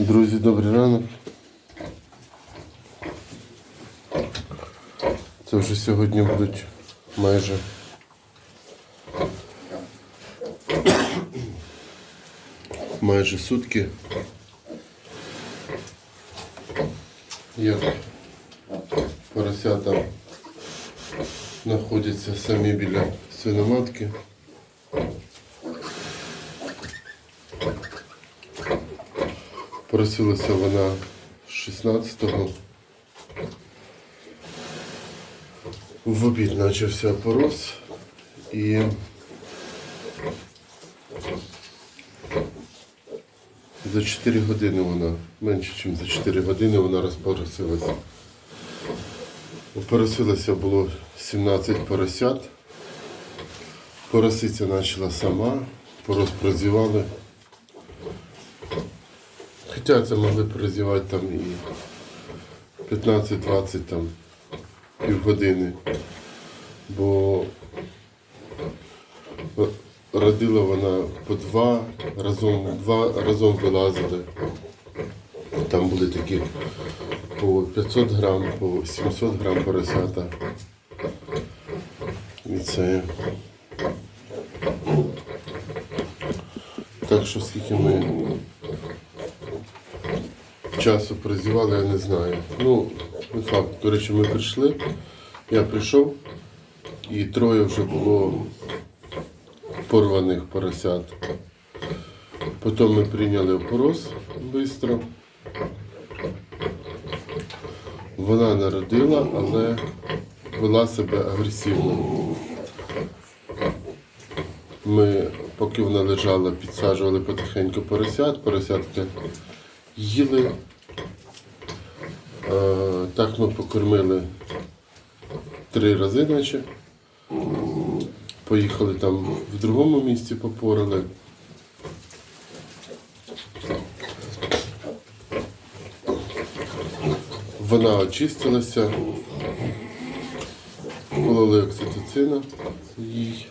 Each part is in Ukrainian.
Друзі, добрий ранок. Це вже сьогодні будуть майже майже сутки. Як поросята знаходяться самі біля свиноматки. Просилася вона 16-го. В обід почався порос і за 4 години вона, менше ніж за 4 години вона розпоросилася. Поросилося було 17 поросят. Поросиця почала сама, порозпрозівали. Хоча це могли б там і 15-20 там півгодини. Бо родила вона по два разом, два разом вилазили. Там були такі по 500 грам, по 700 грам поросята. І це. Так що скільки ми часу прозівали, я не знаю. Ну, не факт. Коротше, ми прийшли, я прийшов, і троє вже було порваних поросят. Потім ми прийняли опорос швидко. Вона народила, але вела себе агресивно. Ми, поки вона лежала, підсаджували потихеньку поросят, поросятки їли. Так ми покормили три рази, наче. Поїхали там в другому місці попорали. Вона очистилася, кололи окситоцина їй.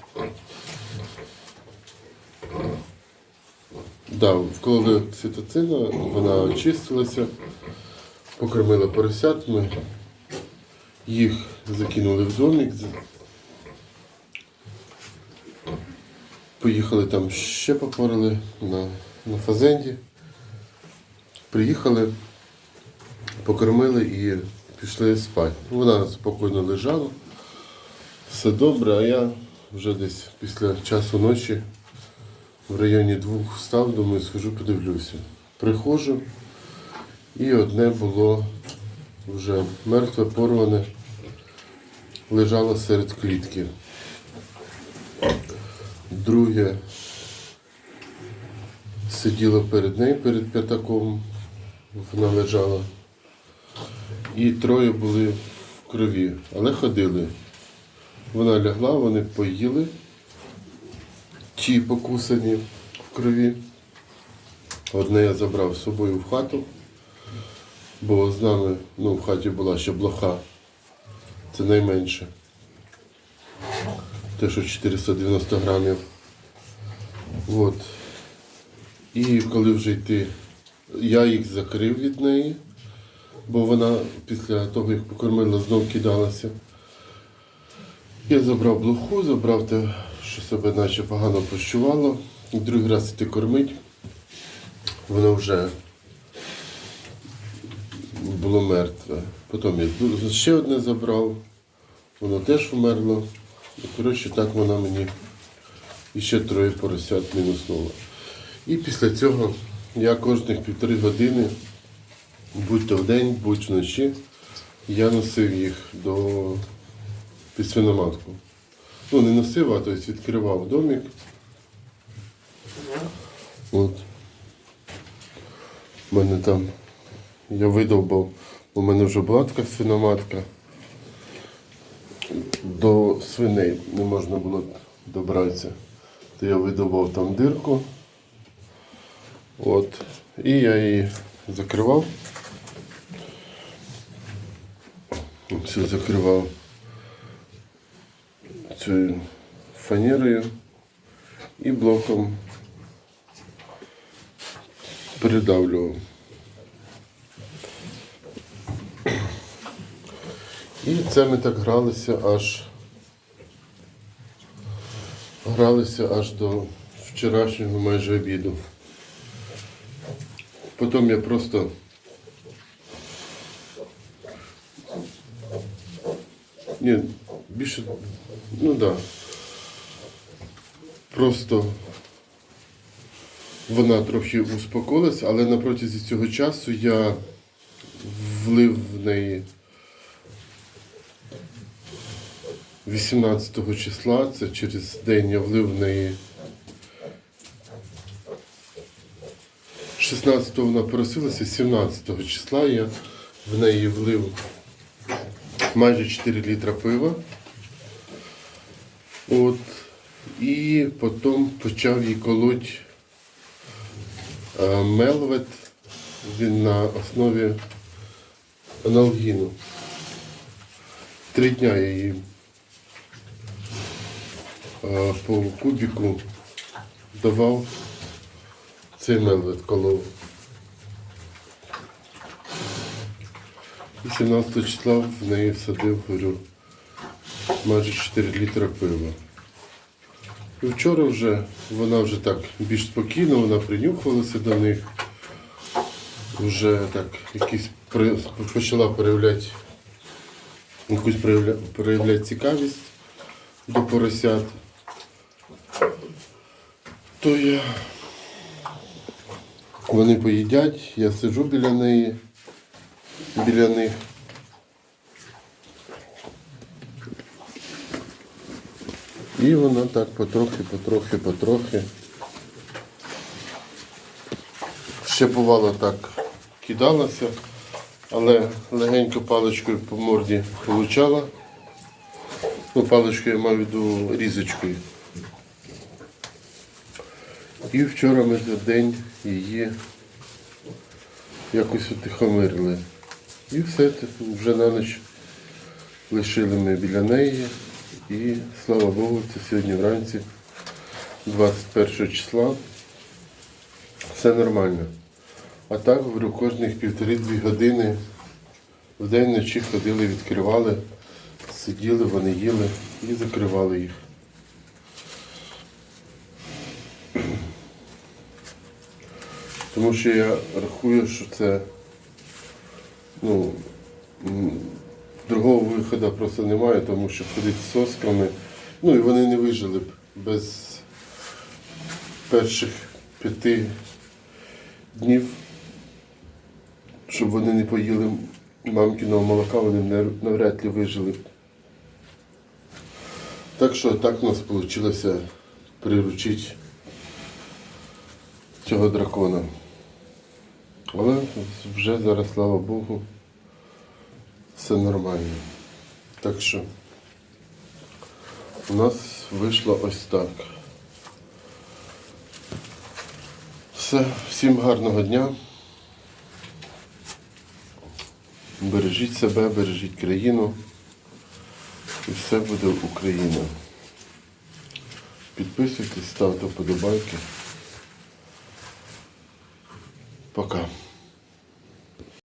Да, вкололи окситоцина, вона очистилася, покормила поросят, ми їх закинули в домик. Поїхали там ще попорали на, на фазенді. Приїхали, покормили і пішли спати. Вона спокійно лежала, все добре, а я вже десь після часу ночі в районі двох став, думаю, схожу, подивлюся. Приходжу, і одне було вже мертве, порване, лежало серед клітки. Друге сиділо перед нею, перед п'ятаком, вона лежала. І троє були в крові, але ходили. Вона лягла, вони поїли ті покусані в крові. Одне я забрав з собою в хату, бо з нами ну, в хаті була ще блоха. Це найменше. Те, що 490 грамів. От. І коли вже йти, я їх закрив від неї, бо вона після того, як покормила, знов кидалася. Я забрав блоху, забрав те, що себе наче погано почувало. Другий раз іти кормить. Воно вже було мертве. Потім я ще одне забрав, воно теж вмерло. І коротше так вона мені і ще троє поросят мінуснула. І після цього я кожних півтори години, будь то вдень, будь вночі, я носив їх до під свиноматку. Ну, не носив, а тобто відкривав домик. От. У мене там я видовбав, у мене вже була така свиноматка. До свиней не можна було добратися. То я видовбав там дирку. От. І я її закривав. Все закривав цією фанерою і блоком передавлював. І це ми так гралися аж гралися аж до вчорашнього майже обіду. Потім я просто ні, більше, ну так. Да. Просто вона трохи успокоїлась, але на протязі цього часу я влив в неї 18 числа, це через день я влив в неї 16-го вона просилася, 17 числа я в неї влив майже 4 літра пива. От. І потім почав їй колоть е, мелвет. Він на основі аналгіну. Три дня я її по кубіку давав мелвет колов. І 17 числа в неї всадив, говорю, майже 4 літра пива. І вчора вже вона вже так більш спокійно, вона принюхувалася до них. Вже так якісь почала проявляти якусь проявля, проявляти цікавість до поросят. То я вони поїдять, я сиджу біля неї, біля них. І вона так потрохи, потрохи, потрохи. Ще бувало так кидалася, але легенько паличкою по морді получала. Ну, паличкою я маю в виду різочкою. І вчора ми за день її якось утихомирили. І все, вже на ніч лишили ми біля неї. І слава Богу, це сьогодні вранці, 21 числа. Все нормально. А так, говорю, кожних півтори-дві години в день вночі ходили, відкривали, сиділи, вони їли і закривали їх. Тому що я рахую, що це ну, другого виходу просто немає, тому що ходити з сосками, ну і вони не вижили б без перших п'яти днів, щоб вони не поїли мамкиного молока, вони навряд ли вижили. Так що так у нас вийшло приручити цього дракона. Але вже зараз, слава Богу, все нормально. Так що у нас вийшло ось так. Все, всім гарного дня. Бережіть себе, бережіть країну. І все буде Україна. Підписуйтесь, ставте вподобайки. Пока.